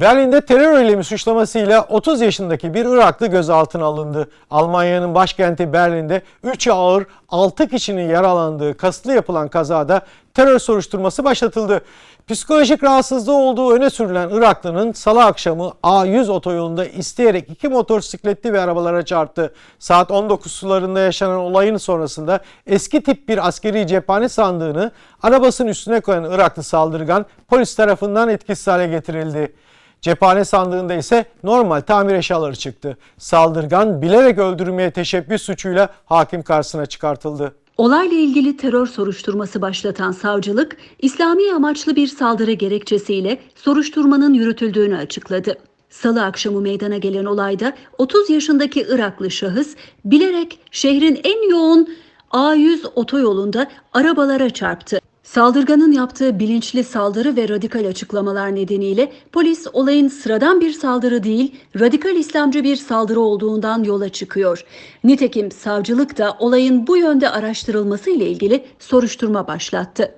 Berlin'de terör eylemi suçlamasıyla 30 yaşındaki bir Iraklı gözaltına alındı. Almanya'nın başkenti Berlin'de 3 ağır 6 kişinin yaralandığı kasıtlı yapılan kazada terör soruşturması başlatıldı. Psikolojik rahatsızlığı olduğu öne sürülen Iraklı'nın salı akşamı A100 otoyolunda isteyerek iki motosikletli ve arabalara çarptı. Saat 19 sularında yaşanan olayın sonrasında eski tip bir askeri cephane sandığını arabasının üstüne koyan Iraklı saldırgan polis tarafından etkisiz hale getirildi. Cephane sandığında ise normal tamir eşyaları çıktı. Saldırgan bilerek öldürmeye teşebbüs suçuyla hakim karşısına çıkartıldı. Olayla ilgili terör soruşturması başlatan savcılık, İslami amaçlı bir saldırı gerekçesiyle soruşturmanın yürütüldüğünü açıkladı. Salı akşamı meydana gelen olayda 30 yaşındaki Iraklı şahıs bilerek şehrin en yoğun A100 otoyolunda arabalara çarptı. Saldırganın yaptığı bilinçli saldırı ve radikal açıklamalar nedeniyle polis olayın sıradan bir saldırı değil, radikal İslamcı bir saldırı olduğundan yola çıkıyor. Nitekim savcılık da olayın bu yönde araştırılması ile ilgili soruşturma başlattı.